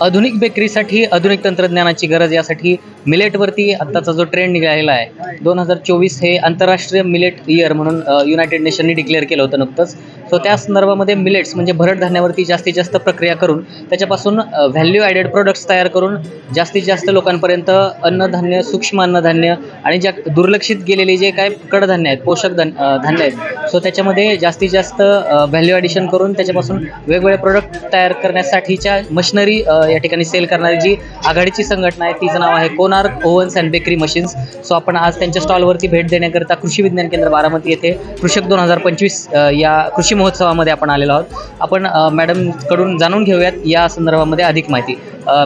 आधुनिक बेकरीसाठी आधुनिक तंत्रज्ञानाची गरज यासाठी मिलेटवरती आत्ताचा जो ट्रेंड निघालेला आहे दोन हजार चोवीस हे आंतरराष्ट्रीय मिलेट इयर म्हणून युनायटेड नेशननी डिक्लेअर केलं होतं नुकतंच. सो त्या संदर्भामध्ये मिलेट्स म्हणजे भरड धान्यावरती जास्तीत जास्त प्रक्रिया करून त्याच्यापासून व्हॅल्यू ॲडेड प्रोडक्ट्स तयार करून जास्तीत जास्त लोकांपर्यंत अन्नधान्य सूक्ष्म अन्नधान्य आणि ज्या दुर्लक्षित गेलेले जे काय कडधान्य आहेत पोषक धान धान्य आहेत सो त्याच्यामध्ये जास्तीत जास्त व्हॅल्यू ॲडिशन करून त्याच्यापासून वेगवेगळे प्रोडक्ट तयार करण्यासाठीच्या मशिनरी या ठिकाणी सेल करणारी जी आघाडीची संघटना आहे तिचं नाव आहे Konark ovens and bakery machines. So आपण आज त्यांच्या स्टॉलवरती भेट देण्याकरिता कृषी विज्ञान केंद्र बारामती येथे कृषक दोन हजार पंचवीस या कृषी महोत्सवामध्ये आपण आलेलो आहोत. आपण मॅडमकडून जाणून घेऊयात या संदर्भामध्ये अधिक माहिती.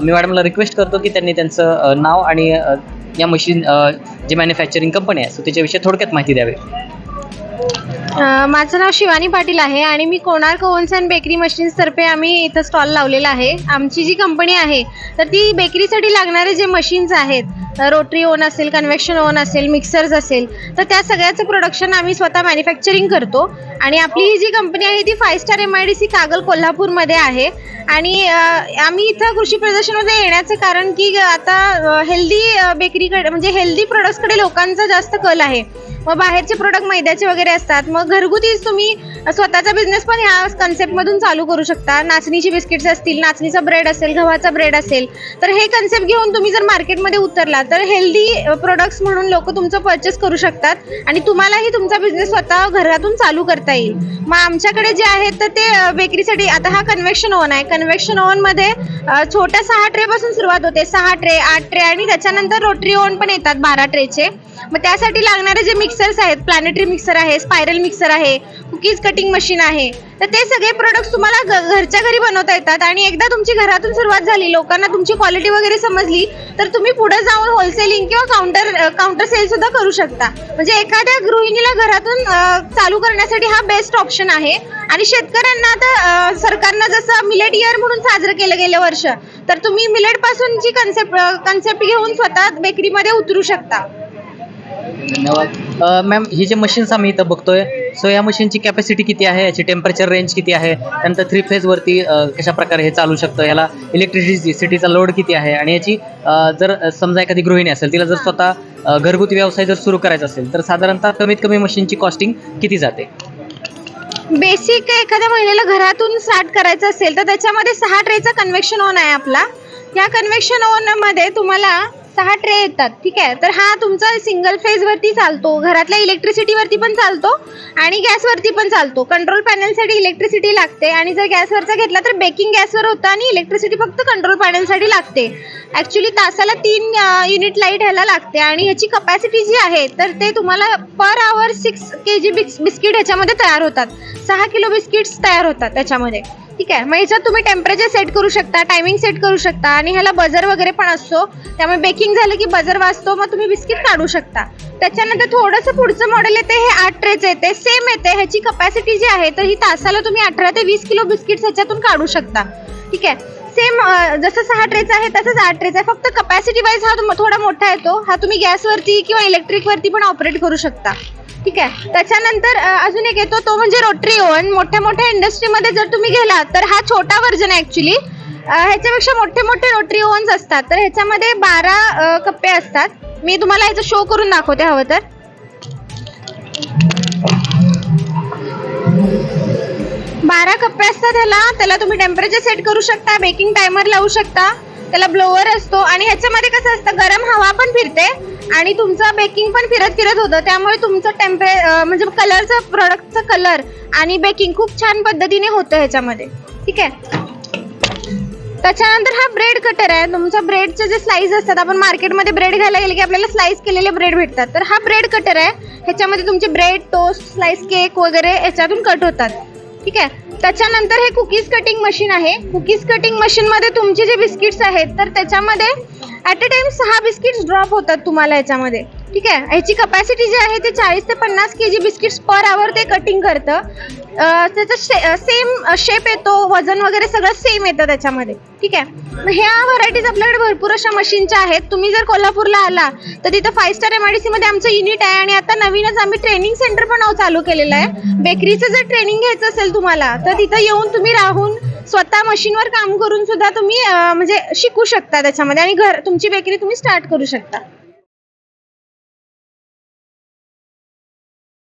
मी मॅडमला रिक्वेस्ट करतो की त्यांनी त्यांचं नाव आणि या मशीन जे मॅन्युफॅक्चरिंग कंपनी आहे सो त्याच्याविषयी थोडक्यात माहिती द्यावी. माझं नाव शिवानी पाटील आहे आणि मी कोणार्क ओव्हन्स अँड बेकरी मशीन्सतर्फे आम्ही इथं स्टॉल लावलेला आहे. आमची जी कंपनी आहे तर ती बेकरीसाठी लागणारे जे मशीन्स आहेत रोटरी ओन असेल कन्व्हेक्शन ओन असेल मिक्सर्स असेल तर त्या सगळ्याचं प्रोडक्शन आम्ही स्वतः मॅन्युफॅक्चरिंग करतो. आणि आपली ही जी कंपनी आहे ती five star M I D C Kagal कोल्हापूरमध्ये आहे. आणि आम्ही इथं कृषी प्रदर्शनमध्ये येण्याचं कारण की आता हेल्दी बेकरीकडे म्हणजे हेल्दी प्रोडक्ट्सकडे लोकांचा जास्त कल आहे. मग बाहेरचे प्रोडक्ट मैद्याचे वगैरे असतात. मग घरगुतीच तुम्ही स्वतःचा बिझनेस पण ह्या कन्सेप्टमधून चालू करू शकता. नाचणीची बिस्किट्स असतील नाचणीचा ब्रेड असेल गव्हाचा ब्रेड असेल. तर हे कन्सेप्ट घेऊन तुम्ही जर मार्केटमध्ये उतरला तर हेल्दी प्रोडक्ट्स म्हणून लोक तुमचं परचेस करू शकतात आणि तुम्हालाही तुमचा बिझनेस स्वतः घरातून चालू करता येईल. मग आमच्याकडे जे आहेत तर ते बेकरीसाठी आता हा कन्व्हेक्शन ओव्हन आहे. कन्व्हेक्शन ओव्हनमध्ये छोट्या सहा ट्रेपासून सुरुवात होते. सहा ट्रे आठ ट्रे आणि त्याच्यानंतर रोटरी ओव्हन पण येतात बारा ट्रेचे मग त्यासाठी लागणारे जे मिक्स मिक्सर्स आहेत प्लॅनेटरी मिक्सर आहे स्पायरल मिक्सर आहे कुकीज कटिंग मशीन आहे. तर ते सगळे प्रोडक्ट्स तुम्हाला घरच्या घरी बनवता येतात आणि एकदा तुमची घरातून सुरुवात झाली लोकांना तुमची क्वालिटी वगैरे समजली तर तुम्ही पुढे जाऊन होलसेलिंग किंवा काउंटर काउंटर सेल सुद्धा करू शकता. म्हणजे एखाद्या गृहिणीला घरातून चालू करण्यासाठी हा बेस्ट ऑप्शन आहे. आणि शेतकऱ्यांना आता सरकारनं जसं मिलेट इयर म्हणून साजरं केलं गेलं वर्ष तर तुम्ही मिलेटपासून जी कन्सेप्ट कन्सेप्ट घेऊन स्वतः बेकरीमध्ये उतरू शकता. धन्यवाद. मॅम ही जे मशीन्स आम्ही इथं बघतोय सो या मशीनची कॅपॅसिटी किती आहे? याची टेम्परेचर रेंज किती आहे? त्यानंतर थ्री फेजवरती कशा प्रकारे हे चालू शकतं? याला इलेक्ट्रिसिटीचा लोड किती आहे? आणि याची जर समजा एखादी गृहिणी असेल तिला जर स्वतः घरगुती व्यवसाय जर सुरू करायचा असेल तर साधारणतः कमीत कमी मशीनची कॉस्टिंग किती जाते? बेसिक एखाद्या महिलेला घरातून स्टार्ट करायचं असेल तर त्याच्यामध्ये सहा ट्रेचा कन्व्हेक्शन ओन आहे आपला. या कन्व्हेक्शन ओनमध्ये तुम्हाला सहा ट्रे येतात ठीक आहे? तर हा तुमचा सिंगल फेजवरती चालतो. घरातल्या इलेक्ट्रिसिटीवरती पण चालतो आणि गॅसवरती पण चालतो. कंट्रोल पॅनलसाठी इलेक्ट्रिसिटी लागते आणि जर गॅसवरचा घेतला तर बेकिंग गॅसवर होतं आणि इलेक्ट्रिसिटी फक्त कंट्रोल पॅनलसाठी लागते. ॲक्च्युली तासाला तीन युनिट लाइट ह्याला लागते आणि ह्याची कपॅसिटी जी आहे तर ते तुम्हाला पर आवर सिक्स के जी बिस्किट ह्याच्यामध्ये तयार होतात. सहा किलो बिस्किट्स तयार होतात त्याच्यामध्ये. ठीक आहे. मग ह्याच्यात तुम्ही टेम्परेचर सेट करू शकता टायमिंग सेट करू शकता आणि ह्याला बजर वगैरे पण असतो. त्यामुळे बेकिंग झालं की बजर वाजतो मग तुम्ही बिस्किट काढू शकता. त्याच्यानंतर थोडंसं पुढचं मॉडेल येते हे आठ ट्रेच येते. सेम येते ह्याची कपॅसिटी जी आहे तर ही तासाला तुम्ही अठरा ते वीस किलो बिस्किट्स ह्याच्यातून काढू शकता. ठीक आहे. सेम जसं सहा ट्रेचा आहे तसंच आठ ट्रेचा आहे फक्त कपॅसिटी वाईज हा थोडा मोठा येतो. हा तुम्ही गॅसवरती किंवा इलेक्ट्रिकवरती पण ऑपरेट करू शकता. ठीक आहे? त्याच्यानंतर अजून एक येतो तो म्हणजे रोटरी ओव्हन मोठ्या मोठ्या इंडस्ट्रीमध्ये जर तुम्ही गेलात तर हा छोटा व्हर्जन आहे ॲक्च्युली ह्याच्यापेक्षा मोठे मोठे रोटरी ओव्हन्स असतात. तर ह्याच्यामध्ये बारा कप्पे असतात. मी तुम्हाला ह्याचं शो करून दाखवते हवं तर. बारा कप्पे असतात ह्याला त्याला तुम्ही टेम्परेचर सेट करू शकता बेकिंग टायमर लावू शकता. त्याला ब्लोअर असतो आणि ह्याच्यामध्ये कसं असतं गरम हवा पण फिरते आणि तुमचं बेकिंग पण फिरत फिरत होतं. त्यामुळे तुमचं टेम्परे म्हणजे कलरचं प्रॉडक्टचं कलर आणि बेकिंग खूप छान पद्धतीने होतं ह्याच्यामध्ये. ठीक आहे? त्याच्यानंतर हा ब्रेड कटर आहे. तुमचं ब्रेडचे जे स्लाईस असतात आपण मार्केटमध्ये ब्रेड घ्यायला गेले की आपल्याला स्लाईस केलेले ब्रेड भेटतात. तर हा ब्रेड कटर आहे. ह्याच्यामध्ये तुमचे ब्रेड टोस्ट स्लाईस केक वगैरे याच्यातून कट होतात. ठीक आहे. त्याच्यानंतर हे कुकीज कटिंग मशीन आहे. कुकीज कटिंग मशीनमध्ये तुमचे जे बिस्किट्स आहेत तर त्याच्यामध्ये ॲट अ टाइम सहा बिस्किट्स ड्रॉप होतात तुम्हाला याच्यामध्ये. ठीक आहे? ह्याची कपॅसिटी जी आहे ते चाळीस ते पन्नास के जी बिस्किट्स पर आवर ते कटिंग करतं. त्याचं शे सेम शेप येतो वजन वगैरे सगळं सेम येतं त्याच्यामध्ये. ठीक आहे? मग ह्या व्हरायटीज आपल्याकडे भरपूर अशा मशीनच्या आहेत. तुम्ही जर कोल्हापूरला आला तर तिथं five star M I D सीमध्ये आमचं युनिट आहे आणि आता नवीनच आम्ही ट्रेनिंग सेंटर पण चालू केलेलं आहे. बेकरीचं जर ट्रेनिंग घ्यायचं असेल तुम्हाला तर तिथं येऊन तुम्ही राहून स्वतः मशीनवर काम करून सुद्धा तुम्ही म्हणजे शिकू शकता त्याच्यामध्ये आणि घर तुमची बेकरी तुम्ही स्टार्ट करू शकता.